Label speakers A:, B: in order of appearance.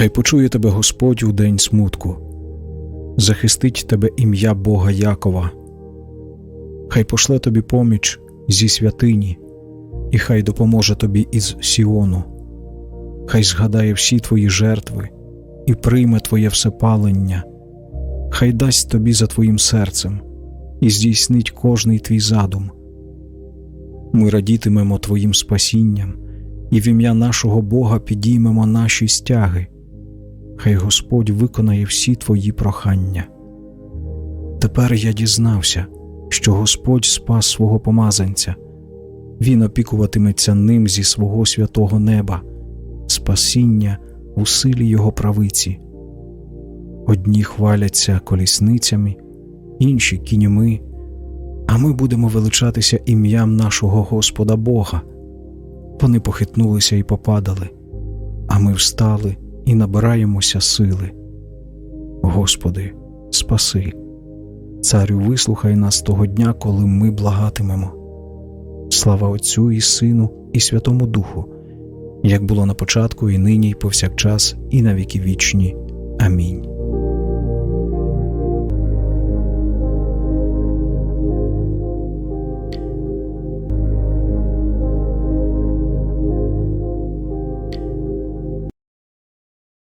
A: Хай почує тебе Господь у день смутку, захистить тебе ім'я Бога Якова, хай пошле тобі поміч зі святині, і хай допоможе тобі із Сіону, хай згадає всі твої жертви і прийме твоє всепалення, хай дасть тобі за твоїм серцем і здійснить кожний твій задум. Ми радітимемо Твоїм спасінням, і в ім'я нашого Бога підіймемо наші стяги. Хай Господь виконає всі Твої прохання. Тепер я дізнався, що Господь спас свого помазанця, Він опікуватиметься ним зі свого святого неба, спасіння у силі Його правиці. Одні хваляться колісницями, інші кіньми, а ми будемо величатися ім'ям нашого Господа Бога. Вони похитнулися і попадали, а ми встали і набираємося сили. Господи, спаси, Царю, вислухай нас того дня, коли ми благатимемо. Слава Отцю і Сину, і Святому Духу, як було на початку, і нині, і повсякчас, і на віки вічні. Амінь.